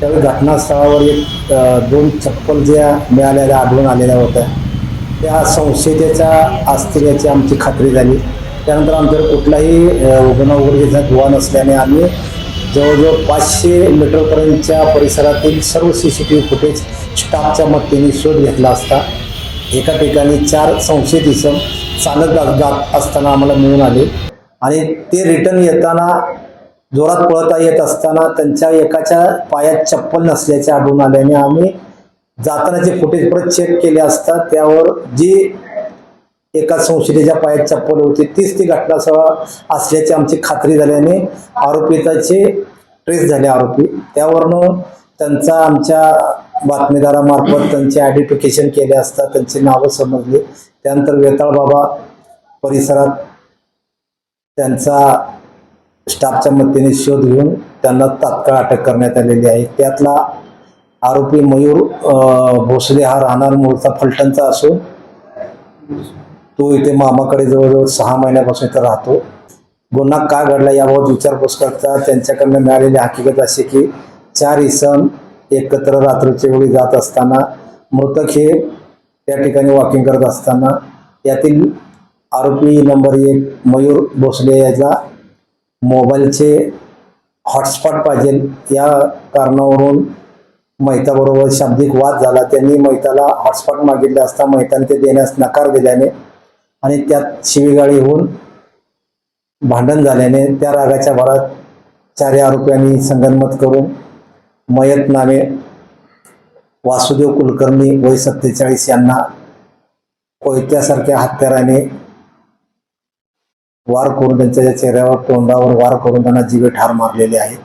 त्यावेळी घटनास्थळावर एक दोन चप्पल ज्या मिळालेल्या आढळून आलेल्या होत्या. त्या संशयतेच्या असतील आमची खात्री झाली. त्यानंतर आमच्यावर कुठलाही अ, गुन्हा उघडकीचा दुवा नसल्याने आम्ही जवळजवळ पाचशे मीटरपर्यंतच्या परिसरातील सर्व C C T V footage स्टाफच्या मदतीने शोध घेतला असता. एका ठिकाणी चार संशयित इसम चालत जात असताना आम्हाला मिळून आले. आणि ते रिटर्न येताना जोरात पळता येत असताना त्यांच्या एकाच्या पायात चप्पल नसल्याचे आढळून आल्याने आम्ही जातानाचे फुटेज परत चेक केले असता त्यावर जी एका संशयितेच्या पायात चप्पल होती तीच ती घटनास्थळ असल्याची आमची खात्री झाल्याने आरोपिताचे ट्रेस झाले आरोपी. त्यावरनं त्यांचा आमच्या बातमीदारामार्फत त्यांचे आयडेंटिफिकेशन केले असता त्यांची नावं समजली. त्यानंतर वेताळ बाबा परिसरात त्यांचा स्टाफच्या मदतीने शोध घेऊन त्यांना तात्काळ अटक करण्यात आलेली आहे. त्यातला आरोपी मयूर भोसले हा राहणार मूळचा फलटणचा असून तो इथे मामाकडे जवळजवळ सहा महिन्यापासून इथं राहतो. गुन्हा का घडला याबाबत विचारपूस करता त्यांच्याकडनं मिळालेली हकीकत अशी की चार इसम एकत्र रात्रीच्या वेळी जात असताना मृतक हे त्या ठिकाणी वॉकिंग करत असताना यातील आरोपी नंबर एक मयूर भोसले याचा मोबाईलचे हॉटस्पॉट पाहिजे. या कारणावरून मैताबरोबर शाब्दिक वाद झाला. त्यांनी मैताला हॉटस्पॉट मागितले असता मैताने ते देण्यास नकार दिल्याने आणि त्यात शिवीगाळी होऊन भांडण झाल्याने त्या रागाच्या भरात चार आरोपींनी संगनमत करून मयत नामे वासुदेव कुलकर्णी वय सत्तेचाळीस यांना कोयत्यासारख्या हत्याराने वार करून त्यांच्या चेहऱ्यावर तोंडावर वार करून त्यांना जीवे ठार मारलेले आहेत.